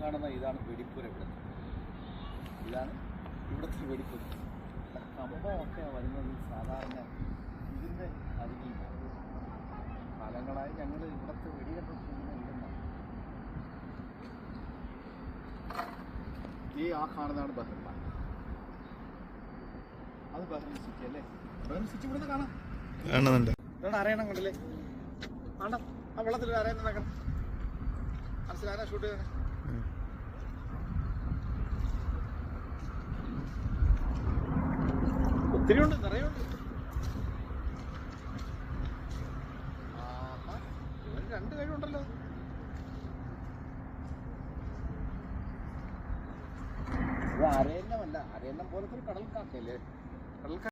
കാണുന്ന ഇതാണ് വെടിപ്പുര ഇവിടെ. ഇതാണ് ഇവിടുത്തെ വെടിപ്പുര. കമ്പമൊക്കെ വരുന്നത് സാധാരണ ഇതിന്റെ അരികിൽ കാലങ്ങളായി ഞങ്ങൾ ഇവിടുത്തെ വെടികെട്ടിങ്ങനെ ഇടുന്നതാണ് ഈ ആ കാണുന്നതാണ് ബഹ്റിൻ അത് ബഹ്റിൻ സിറ്റി അല്ലേ? ബഹ്റിൻ സിറ്റി ഇവിടുന്ന് കാണാം. കാണുന്നുണ്ട്. അറിയണം കണ്ടില്ലേ? ആണ്ട ആ വെള്ളത്തിൽ അറിയുന്ന നടക്കണം. മനസ്സിലാകാൻ ഷൂട്ട് ചെയ്യുന്നത് ഒത്തിരി ഉണ്ട് നിറയുണ്ട് രണ്ട് കഴിവുണ്ടല്ലോ ഇത് അരയന്നമല്ല അരയന്നം പോലത്തെ ഒരു കടൽ കാക്കയല്ലേ കടൽ